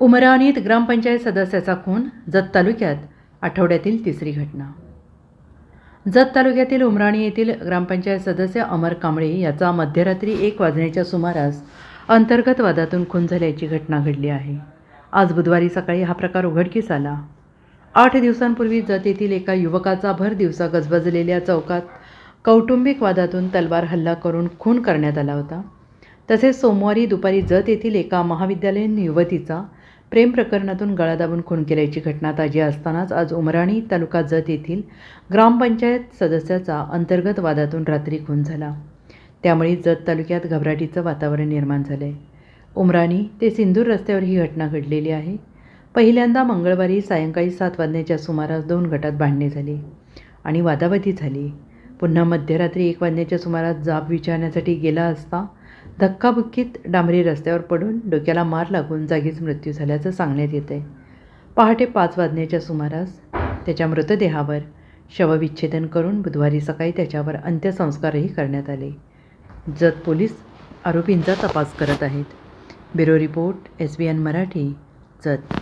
उमराणीत ग्रामपंचायत सदस्याचा खून जत तालुक्यात आठवड्यातील तिसरी घटना. जत तालुक्यातील उमराणी येथील ग्रामपंचायत सदस्य अमर कांबळे याचा मध्यरात्री एक वाजण्याच्या सुमारास अंतर्गत वादातून खून झाल्याची घटना घडली आहे. आज बुधवारी सकाळी हा प्रकार उघडकीस आला. आठ दिवसांपूर्वी जत येथील एका युवकाचा भर दिवसा गजबजलेल्या चौकात कौटुंबिक वादातून तलवार हल्ला करून खून करण्यात आला होता. तसेच सोमवारी दुपारी जत येथील एका महाविद्यालयीन युवतीचा प्रेम प्रकरणातून गळा दाबून खून केल्याची घटना ताजी असतानाच आज उमराणी तालुका जत येथील ग्रामपंचायत सदस्याचा अंतर्गत वादातून रात्री खून झाला. त्यामुळे जत तालुक्यात घबराटीचं वातावरण निर्माण झालं आहे उमराणी ते सिंदूर रस्त्यावर ही घटना घडलेली आहे. पहिल्यांदा मंगळवारी सायंकाळी सात वाजण्याच्या सुमारास दोन गटात भांडणे झाली आणि वादावादी झाली. पुन्हा मध्यरात्री एक वाजण्याच्या सुमारास जाब विचारण्यासाठी गेला असता धक्काबुक्कीत डांबरी रस्त्यावर पडून डोक्याला मार लागून जागीच मृत्यू झाल्याचं सांगण्यात येतं आहे पहाटे पाच वाजण्याच्या सुमारास त्याच्या मृतदेहावर शवविच्छेदन करून बुधवारी सकाळी त्याच्यावर अंत्यसंस्कारही करण्यात आले. जत पोलीस आरोपींचा तपास करत आहेत. Bureau report S B N Marathi Jat.